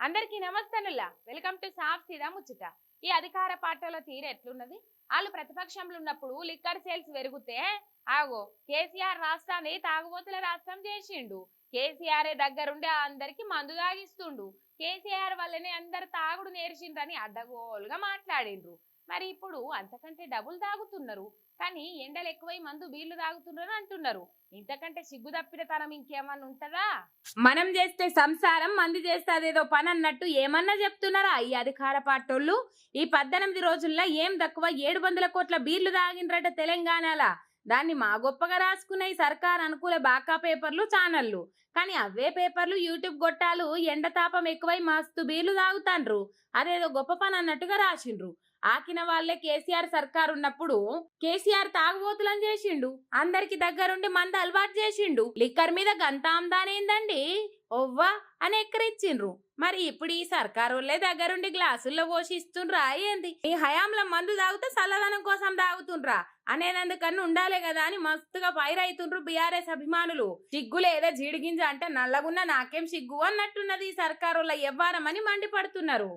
అందరికీ నమస్తనుల్లా welcome to సాఫ్ సీదా ముచ్చట ఈ అధికార పార్టీలో తీరు ఎట్లున్నది? వాళ్ళు ప్రతిపక్షంలో ఉన్నప్పుడు లిక్కర్ సేల్స్ పెరిగితే ఆగో కేసీఆర్ రాష్ట్రాన్ని తాగుబోతుల రాష్ట్రం చేసిండు. కేసీఆర్ దగ్గరుండి అందరికి మందు తాగిస్తుండు. కేసీఆర్ వల్లనే అందరు తాగుడు నేర్చిండ్రని అడ్డగోలుగా మాట్లాడిండ్రు. మరి ఇప్పుడు అంతకంటే డబుల్ తాగుతున్నారు. కానీ ఎండలు ఎక్కువై మందు బీళ్ళు తాగుతున్నారు అంటున్నారు. ఇంతకంటే సిగ్గు తప్పిన తనం ఇంకేమన్నా ఉంటదా? మనం చేస్తే సంసారం మంది చేస్తే అదేదో పని అన్నట్టు ఏమన్నా చెప్తున్నారా ఈ అధికార పార్టోళ్ళు ఈ పద్దెనిమిది రోజుల్లో ఏం తక్కువ ఏడు వందల కోట్ల బీర్లు తాగిండ్రట తెలంగాణలో? దాన్ని మా గొప్పగా రాసుకునే సర్కార్ అనుకూల బాకా పేపర్లు ఛానళ్ళు. కానీ అవే పేపర్లు యూట్యూబ్ గొట్టాలు ఎండతాపం ఎక్కువై మస్తు బీర్లు తాగుతాండ్రు. అదేదో గొప్ప పని అన్నట్టుగా రాసిండ్రు. ఆకిన వాళ్ళే కేసీఆర్ సర్కార్ ఉన్నప్పుడు కేసీఆర్ తాగుబోతులని చేసిండు. అందరికి దగ్గరుండి మంద అలవాటు చేసిండు. లిక్కర్ మీద గంత ఆమ్దానేందండి ఒవ్వా అని ఎక్కరిచ్చిండ్రు. మరి ఇప్పుడు ఈ సర్కార్ దగ్గరుండి గ్లాసుల్లో పోసి ఇస్తుండ్రా ఏంది? ఈ హయాంలో మందు తాగితే చల్లదనం కోసం తాగుతుండ్రా? అనేదందుకన్నా ఉండాలే కదా అని మస్తుగా పైరైతుండ్రు బీఆర్ఎస్ అభిమానులు. సిగ్గు లేదా జీడిగింజ అంటే నల్లగున్న నాకేం సిగ్గు అన్నట్టున్నది ఈ సర్కారోళ్ళ ఎవ్వారమని మండిపడుతున్నారు.